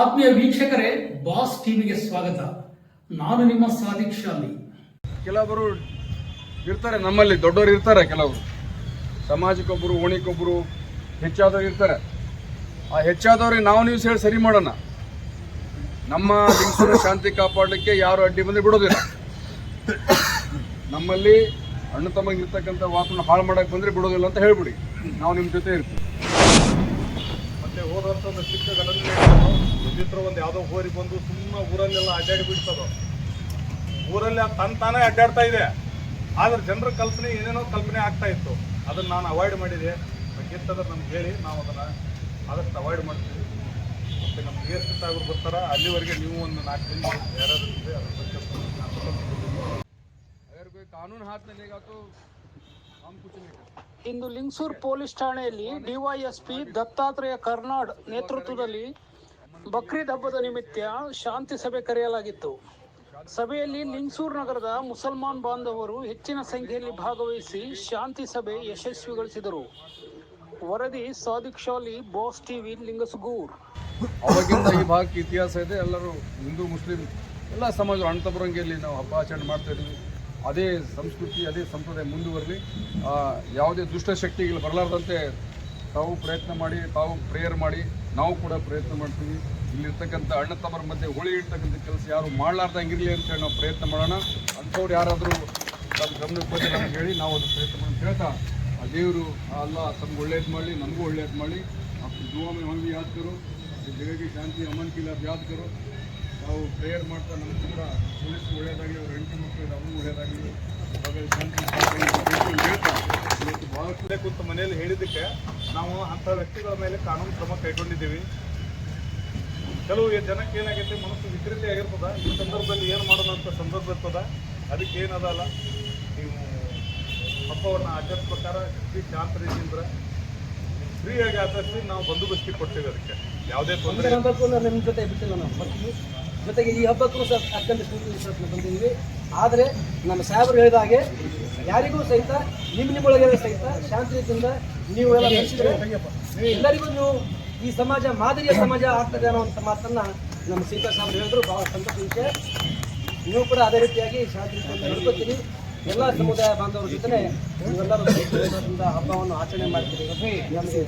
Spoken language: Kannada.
ಆತ್ಮೀಯ ವೀಕ್ಷಕರೇ, ಬಾಸ್ ಟಿವಿಗೆ ಸ್ವಾಗತ. ನಾನು ನಿಮ್ಮ ಸಾದಿಕ್ ಶಾಲಿ. ಕೆಲವರು ಇರ್ತಾರೆ ನಮ್ಮಲ್ಲಿ, ದೊಡ್ಡವರು ಇರ್ತಾರೆ ಕೆಲವರು. ಸಮಾಜಕ್ಕೊಬ್ಬರು ಓಣಿಗೊಬ್ಬರು ಹೆಚ್ಚಾದವ್ರು ಇರ್ತಾರೆ. ಆ ಹೆಚ್ಚಾದವ್ರಿಗೆ ನಾವು ನೀವು ಹೇಳಿ ಸರಿ ಮಾಡೋಣ. ನಮ್ಮ ದೇಶದ ಶಾಂತಿ ಕಾಪಾಡಲಿಕ್ಕೆ ಯಾರು ಅಡ್ಡಿ ಬಂದು ಬಿಡೋದಿಲ್ಲ. ನಮ್ಮಲ್ಲಿ ಅಣ್ಣ ತಮ್ಮಗಿರ್ತಕ್ಕಂಥ ವಾತಾವರಣ ಹಾಳು ಮಾಡಕ್ಕೆ ಬಂದರೆ ಬಿಡೋದಿಲ್ಲ ಅಂತ ಹೇಳ್ಬಿಡಿ. ನಾವು ನಿಮ್ಮ ಜೊತೆ ಇರ್ತೀವಿ. ಮತ್ತೆ ಹೋದಂಥ ಚಿಕ್ಕ ಇದ್ರ ಒಂದು ಯಾವುದೋ ಹೋರಿ ಬಂದು ಸುಮ್ಮನೆ ಊರಲ್ಲೆಲ್ಲ ಅಡ್ಡಾಡಿ ಬಿಡ್ತದ ಊರಲ್ಲಿ ತನ್ನ ತಾನೇ ಅಡ್ಡಾಡ್ತಾ ಇದೆ. ಆದ್ರೆ ಜನರ ಕಲ್ಪನೆ ಏನೇನೋ ಕಲ್ಪನೆ ಆಗ್ತಾ ಇತ್ತು. ಅದನ್ನ ನಾನು ಅವಾಯ್ಡ್ ಮಾಡಿದೆ. ಬೇಕಿತ್ತಂದ್ರೆ ನಮ್ಗೆ ಹೇಳಿ, ನಾವು ಅದನ್ನು ಆದಷ್ಟು ಅವಾಯ್ಡ್ ಮಾಡ್ತೀವಿ. ಮತ್ತು ನಮ್ಮ ಡಿ ಎಸ್ ಬರ್ತಾರ, ಅಲ್ಲಿವರೆಗೆ ನೀವು ಒಂದು ನಾಲ್ಕು ದಿನ ಯಾರಾದರೂ ಇದೆ ಅದ್ರ ಬಗ್ಗೆ ಕಾನೂನು ಹಾಕ್ತು ಇಂದು ಲಿಂಗಸೂರ್ ಪೊಲೀಸ್ ಠಾಣೆಯಲ್ಲಿ ಡಿವೈಎಸ್ಪಿ ದತ್ತಾತ್ರೇಯ ಕರ್ನಾಡ್ ನೇತೃತ್ವದಲ್ಲಿ ಬಕ್ರೀದ್ ಹಬ್ಬದ ನಿಮಿತ್ತ ಶಾಂತಿ ಸಭೆ ಕರೆಯಲಾಗಿತ್ತು. ಸಭೆಯಲ್ಲಿ ಲಿಂಗ್ಸೂರ್ ನಗರದ ಮುಸಲ್ಮಾನ್ ಬಾಂಧವರು ಹೆಚ್ಚಿನ ಸಂಖ್ಯೆಯಲ್ಲಿ ಭಾಗವಹಿಸಿ ಶಾಂತಿ ಸಭೆ ಯಶಸ್ವಿಗೊಳಿಸಿದರು. ವರದಿ ಸಾದಿಕ್ ಶಾಲಿ, ಬಾಸ್ ಟಿವಿ, ಲಿಂಗಸುಗೂರ್. ಅವಾಗಿಂದ ಈ ಭಾಗಕ್ಕೆ ಇತಿಹಾಸ ಇದೆ. ಎಲ್ಲರೂ ಹಿಂದೂ, ಮುಸ್ಲಿಂ ಎಲ್ಲ ಸಮಾಜ ಅಣ್ಣ ತಮ್ಮರಂಗೆಯಲ್ಲಿ ನಾವು ಹಬ್ಬ ಆಚರಣೆ ಮಾಡ್ತಾ ಅದೇ ಸಂಸ್ಕೃತಿ, ಅದೇ ಸಂಪ್ರದಾಯ ಮುಂದುವರಲಿ. ಯಾವುದೇ ದುಷ್ಟಶಕ್ತಿಗಳು ಬರಲಾರ್ದಂತೆ ತಾವು ಪ್ರಯತ್ನ ಮಾಡಿ, ತಾವು ಪ್ರೇಯರ್ ಮಾಡಿ, ನಾವು ಕೂಡ ಪ್ರಯತ್ನ ಮಾಡ್ತೀವಿ. ಇಲ್ಲಿರ್ತಕ್ಕಂಥ ಅಣ್ಣ ತಮ್ಮರ ಮಧ್ಯೆ ಹೋಳಿ ಇರ್ತಕ್ಕಂಥ ಕೆಲಸ ಯಾರು ಮಾಡಲಾರ್ದಂಗಿರಲಿ ಅಂತೇಳಿ ನಾವು ಪ್ರಯತ್ನ ಮಾಡೋಣ. ಅಂಥವ್ರು ಯಾರಾದರೂ ನಮ್ಮ ಗಮನಕ್ಕೆ ಬಂದು ನಮ್ಗೆ ಹೇಳಿ, ನಾವು ಅದು ಪ್ರಯತ್ನ ಮಾಡಿ ಹೇಳ್ತಾ ಆ ದೇವರು ಅಲ್ಲ, ತಮ್ಗೆ ಒಳ್ಳೇದು ಮಾಡಿ ನಮಗೂ ಒಳ್ಳೇದು ಮಾಡಿ ಆ ಜುವಾಮಿ ಹಂಗೆ ಯಾದ್ ಕರು ಜಗಕ್ಕೆ ಶಾಂತಿ ಅಮನ್ ಕೀಲಾರ್ ಯಾದ್ ಕರು ನಾವು ಪ್ರೇಯರ್ ಮಾಡ್ತಾ ನಮ್ಮ ಕೂಡ ಪೊಲೀಸ್ ಒಳ್ಳೇದಾಗಲಿ, ಅವ್ರ ಹೆಂಡತಿ ಮಕ್ಕಳು ಅವ್ರಿಗೂ ಒಳ್ಳೇದಾಗಲಿ. ಹಾಗಾಗಿ ಶಾಂತಿ ಹೇಳ್ತಾ ಇವತ್ತು ಕುಂತು ಮನೆಯಲ್ಲಿ ಹೇಳಿದ್ದಕ್ಕೆ ನಾವು ಅಂಥ ವ್ಯಕ್ತಿಗಳ ಮೇಲೆ ಕಾನೂನು ಕ್ರಮ ಕೈಗೊಂಡಿದ್ದೀವಿ. ಕೆಲವು ಜನಕ್ಕೆ ಏನಾಗೈತೆ, ಮನಸ್ಸು ವಿಕೃತಿ ಆಗಿರ್ತದ. ಈ ಸಂದರ್ಭದಲ್ಲಿ ಏನು ಮಾಡೋಣ ಅಂತ ಸಂದರ್ಭ ಇರ್ತದ. ಅದಕ್ಕೆ ಏನದಲ್ಲ, ನೀವು ಹಬ್ಬವನ್ನು ಪ್ರಕಾರ ಶ್ರೀ ಶಾಂತ ರೀತಿಯಿಂದ ಫ್ರೀಯಾಗಿ ಆಚರಿಸಿ ನಾವು ಬಂದೋಬಸ್ತಿ ಕೊಡ್ತೀವಿ ಅದಕ್ಕೆ. ಯಾವುದೇ ತೊಂದರೆ ಜೊತೆಗೆ ಈ ಹಬ್ಬಕ್ಕೂ ಸಹ ಅತ್ಯಂತ ಶಾಂತಿ ಬಂದಿದ್ದೀವಿ. ಆದರೆ ನಮ್ಮ ಸಾಹೇಬರು ಹೇಳಿದ ಹಾಗೆ ಯಾರಿಗೂ ಸಹಿತ ನಿಮ್ಮ ನಿಮ್ಮೊಳಗೆ ಸಹಿತ ಶಾಂತಿ ರೀತಿಯಿಂದ ನೀವು ಎಲ್ಲ ಎಲ್ಲರಿಗೂ ನೀವು ಈ ಸಮಾಜ, ಮಾದರಿಯ ಸಮಾಜ ಆಗ್ತದೆ ಅನ್ನೋವಂಥ ಮಾತನ್ನ ನಮ್ಮ ಸೀತಾ ಸಾಹೇಬರು ಹೇಳಿದ್ರು. ಬಹಳ ಸಂತೋಷ ವಿಷಯ ನೀವು ಕೂಡ ಅದೇ ರೀತಿಯಾಗಿ ಶಾಂತಿ ರೀತಿಯಿಂದ ಎಲ್ಲ ಸಮುದಾಯ ಬಾಂಧವರ ಜೊತೆ ನೀವೆಲ್ಲರೂ ಹಬ್ಬವನ್ನು ಆಚರಣೆ ಮಾಡ್ತೀರಿ. ನಮಗೆ